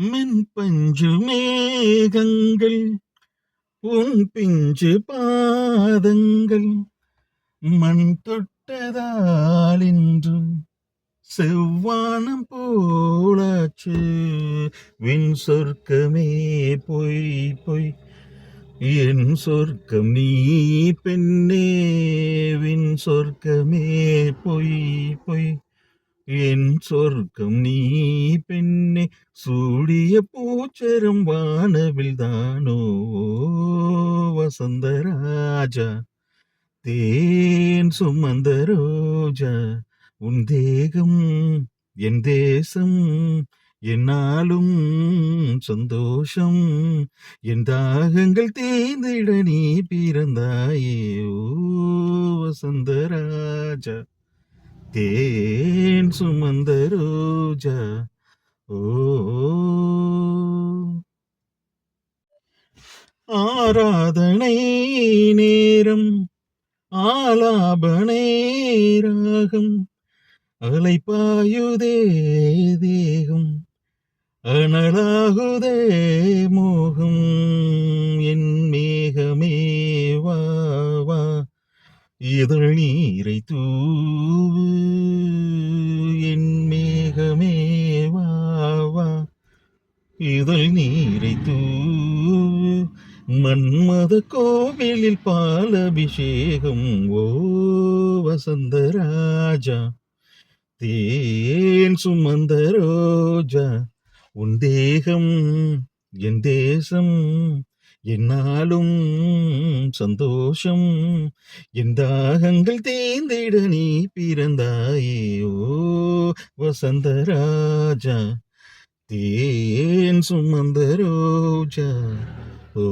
மென் பஞ்சு மேகங்கள் உன் பிஞ்சு பாதங்கள் மண் தொட்டதால் இன்று செவ்வானம் போலாச்சு. வின் சொர்க்கமே பொய் பொய். என் சொர்க்கம் நீ பெண்ணே வின் சொர்க்கமே பொய் பொய். என் சொர்க்கம் நீ பெண்ணே சூடிய பூச்சரும் வானவில் தானோ வசந்த ராஜா. தேன் சுமந்த ரோஜா உன் தேகம் என் தேசம் என்னாலும் சந்தோஷம். என் தாகங்கள் தேர்ந்திட நீ பிறந்தாயே ஓ வசந்த ராஜா. தேன் சுமந்த ரோஜா ஓ. ஆராதனை நேரம் ஆலாபனை ராகம் அலைப்பாயுதே தேகம் அனலாகுதே மோகம் என் இதழ் நீரை தூவு. என் மேகமே வா. இதழ் நீரை தூவு. மன்மத கோவிலில் பாலபிஷேகம். ஓ வசந்த ராஜா. தேன் சுமந்த ரோஜா. உன் தேகம் என் தேசம். என்னாலும் சந்தோஷம். என் தாகங்கள் தீந்திட நீ பிறந்தாயோ வசந்த ராஜா தேன் சுமந்த ரோஜா ஓ